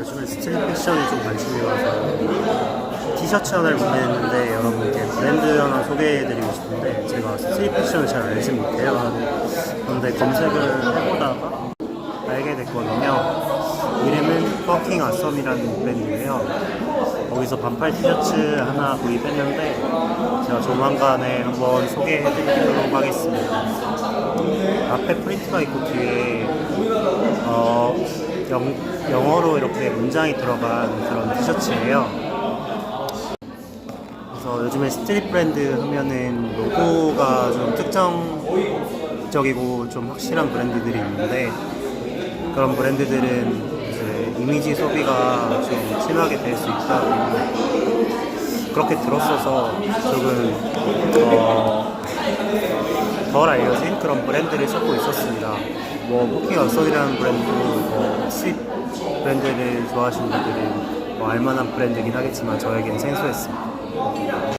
요즘에 스트릿 패션이 좀 관심이 가서 티셔츠 하나를 구매했는데 여러분께 브랜드 하나 소개해드리고 싶은데 제가 스트릿 패션을 잘 알지 못해요. 그런데 검색을 해보다가 알게 됐거든요. 이름은 퍼킹 아썸이라는 브랜드예요. 거기서 반팔 티셔츠 하나 구입했는데 제가 조만간에 한번 소개해드리도록 하겠습니다. 앞에 프린트가 있고 뒤에 어, 영, 영어로 이렇게 문장이 들어간 그런 티셔츠예요. 그래서 요즘에 스트릿 브랜드 하면은 로고가 좀 특정적이고 좀 확실한 브랜드들이 있는데 그런 브랜드들은 이제 이미지 소비가 좀 심하게 될 수 있다고 그렇게 들었어서 조금 어, 덜 알려진 그런 브랜드를 찾고 있었습니다. 뭐 포킹 어썸이라는 브랜드도 뭐 스윗 브랜드를 좋아하시는 분들은 뭐 알만한 브랜드긴 하겠지만 저에겐 생소했습니다.